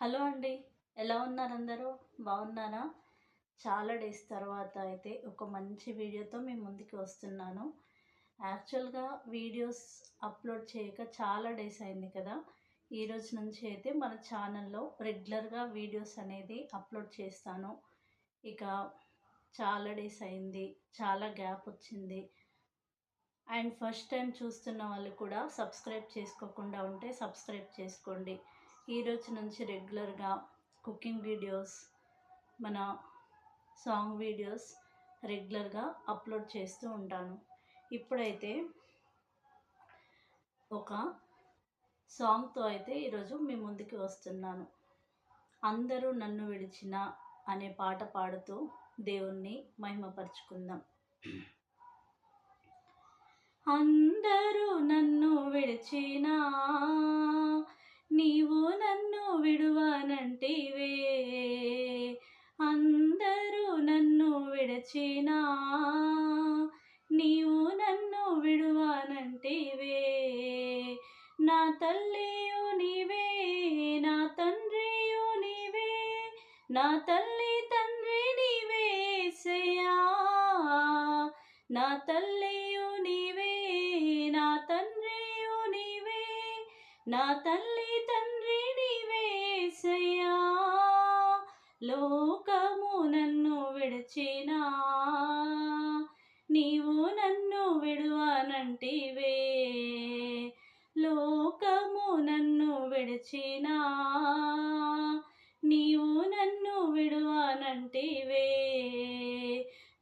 Hello అండి. ఎలా ఉన్నారు అందరూ? బాగున్నారా? చాలా డేస్ తర్వాత అయితే ఒక మంచి వీడియోతో మీ ముందుకు వస్తున్నాను. యాక్చువల్గా వీడియోస్ అప్లోడ్ చేయక చాలా డేస్ అయింది కదా. ఈ రోజు నుంచి అయితే మన ఛానల్లో రెగ్యులర్గా వీడియోస్ అనేది అప్లోడ్ చేస్తాను. ఇక చాలా డేస్ అయింది. చాలా గ్యాప్ వచ్చింది. అండ్ ఫస్ట్ టైం చూస్తున్న వాళ్ళు కూడా సబ్స్క్రైబ్ చేసుకోకుండా ఉంటే సబ్స్క్రైబ్ చేసుకోండి. ఈరోజు నుంచి రెగ్యులర్గా కుకింగ్ వీడియోస్ మన సాంగ్ వీడియోస్ రెగ్యులర్గా అప్లోడ్ చేస్తూ ఉంటాను. ఇప్పుడైతే ఒక సాంగ్తో అయితే ఈరోజు మీ ముందుకు వస్తున్నాను. అందరూ నన్ను విడిచిన అనే పాట పాడుతూ దేవుణ్ణి మహిమపరుచుకుందాం. అందరూ నన్ను విడిచినా నీవు నన్ను విడువనంటివే. అందరూ నన్ను విడచినా నీవు నన్ను విడువనంటివే. నా తల్లియు నీవే నా తండ్రియు నీవే నా తల్లి తండ్రి నీవే సయా నా తల్లియు నీవే నా తండ్రియు నీవే నా తల్లి సయ్యా లోకము నన్ను విడిచినా నీవు నన్ను విడువనంటివే. లోకము నన్ను విడిచినా నీవు నన్ను విడువనంటివే.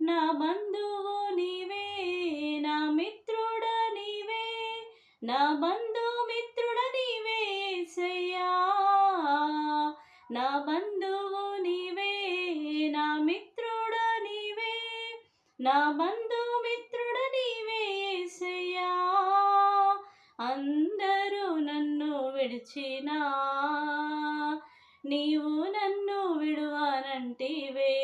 నా బంధువు నీవే నా మిత్రుడ నీవే నా బంధు నా బంధువు నీవే నా మిత్రుడ నీవే నా బంధు మిత్రుడ నీవే సయ్యా అందరూ నన్ను విడిచినా నీవు నన్ను విడువానంటివే.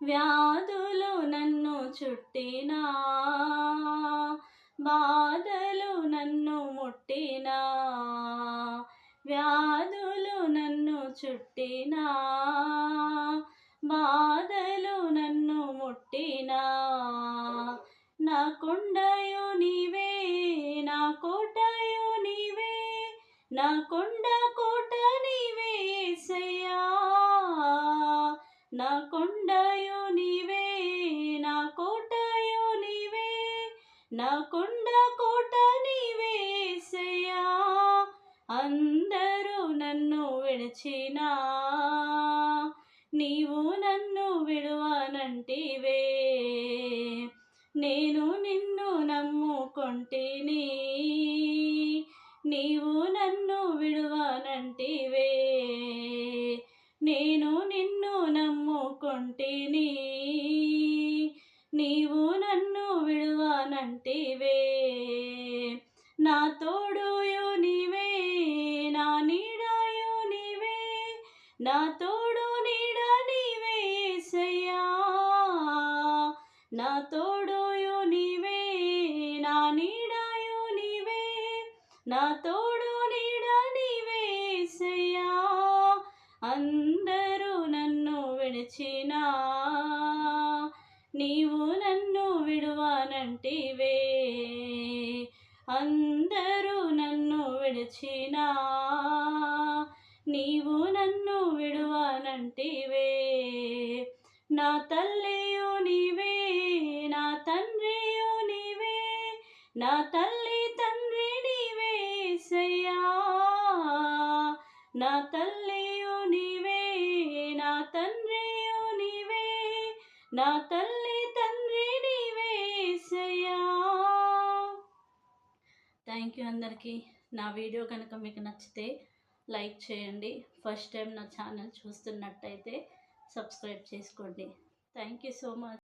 వ్యాధులు నన్ను చుట్టినా బాధలు నన్ను ముట్టినా వ్యాధులు నన్ను చుట్టినా బాధలు నన్ను ముట్టినా. నా కొండయు నీవే నా కోటయు నీవే నా కొండ కోట నీవే సయ్యా. నా కొండయు నీవే నా కోటయు నీవే నా కొండ కోట నీవే అందరూ నన్ను విడిచినా నీవు నన్ను విడువనంటివే. నేను నిన్ను నమ్ముకొంటిని నీవు నన్ను విడువనంటివే. నేను నిన్ను నమ్ముకొంటిని నీవు నన్ను విడువనంటివే. నా తోడు నా తోడు నీడ నీవేసయ్యా నా తోడుయు నీవే నా నీడయు నీవే. నా తోడు నీడ నీవేసయ్యా అందరూ నన్ను విడిచినా నీవు నన్ను విడువానంటివే. అందరూ నన్ను విడిచినా విడువనంటివే నా తల్లియు నీవే నా తండ్రియు నీవే నా తల్లి తండ్రి నీవే సయ్యా. నా తల్లియు నీవే నా తండ్రియు నీవే నా తల్లి తండ్రి నీవే సయ్యా. థ్యాంక్ యూ అందరికీ. నా వీడియో కనుక మీకు నచ్చితే లైక్ చేయండి. ఫస్ట్ టైం నా ఛానల్ చూస్తున్నట్టయితే సబ్స్క్రైబ్ చేసుకోండి. Thank you so much.